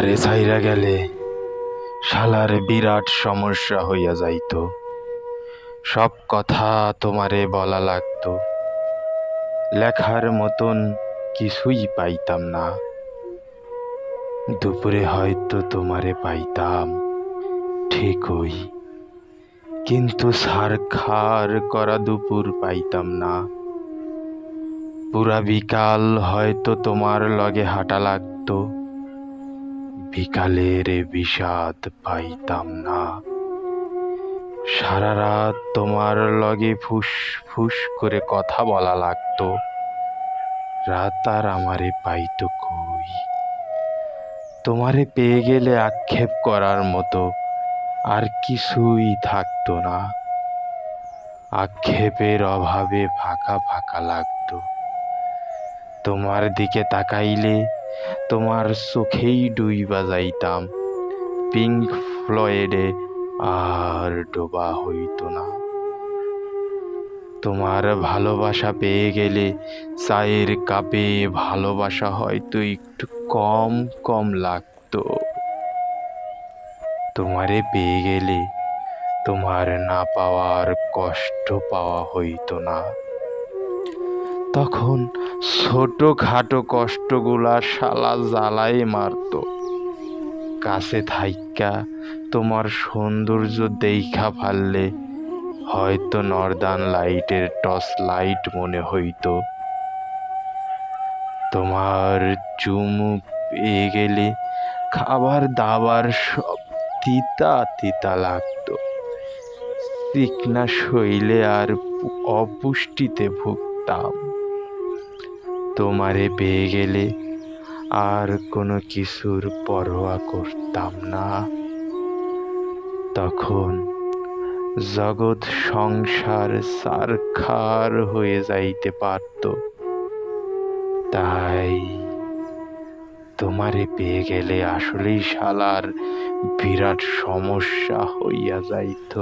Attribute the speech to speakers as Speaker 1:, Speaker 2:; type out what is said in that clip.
Speaker 1: আমারে ছাইরা গেলে শালার বিরাট সমস্যা হইয়া যাইত। সব কথা তোমারে বলা লাগতো। লেখার মতন কিছুই পাইতাম না। দুপুরে হয়তো তোমারে পাইতাম, ঠিকই। কিন্তু সারখার করা দুপুর পাইতাম না। পুরা বিকাল হয়তো তোমার লগে হাঁটা লাগতো। বিকালের বিষাদ পাইতাম না। সারা রাত তোমার লগে ফুস ফুস করে কথা বলা লাগতো। রাত আর আমারে পাইতো কই? তোমারে পেয়ে গেলে আক্ষেপ করার মতো আর কিছুই থাকতো না। আক্ষেপের অভাবে ফাঁকা ফাঁকা লাগতো। তোমার দিকে তাকাইলে তোমার চোখেই ডুইবা যাইতাম পিঙ্ক ফ্লয়েডে আর ডোবা হইতো না। তোমার ভালোবাসা পেয়ে গেলে চায়ের কাপে ভালোবাসা হয়তো একটু কম কম লাগতো। তোমারে পেয়ে গেলে তোমার না পাওয়ার কষ্ট পাওয়া হইতো না। তখন ছোটখাটো কষ্টগুলা শালা জ্বালাই মারত। কাছে থাইকা তোমার সৌন্দর্য দেখা ফাললে হয়তো নর্দান লাইটের টর্চ লাইট মনে হইতো। তোমার চুমু পেয়ে গেলে খাবার দাবার সব তিতা তিতা লাগতো। তীক্ষ্ণা শৈলে আর অপুষ্টিতে ভুগতাম। তোমারে পেয়ে গেলে আর কোনো কিছুর পরোয়া করতাম না। তখন জগৎ সংসার সারখার হয়ে যাইতে পারত। তাই তোমারে পেয়ে গেলে আসলেই শালার বিরাট সমস্যা হইয়া যাইত।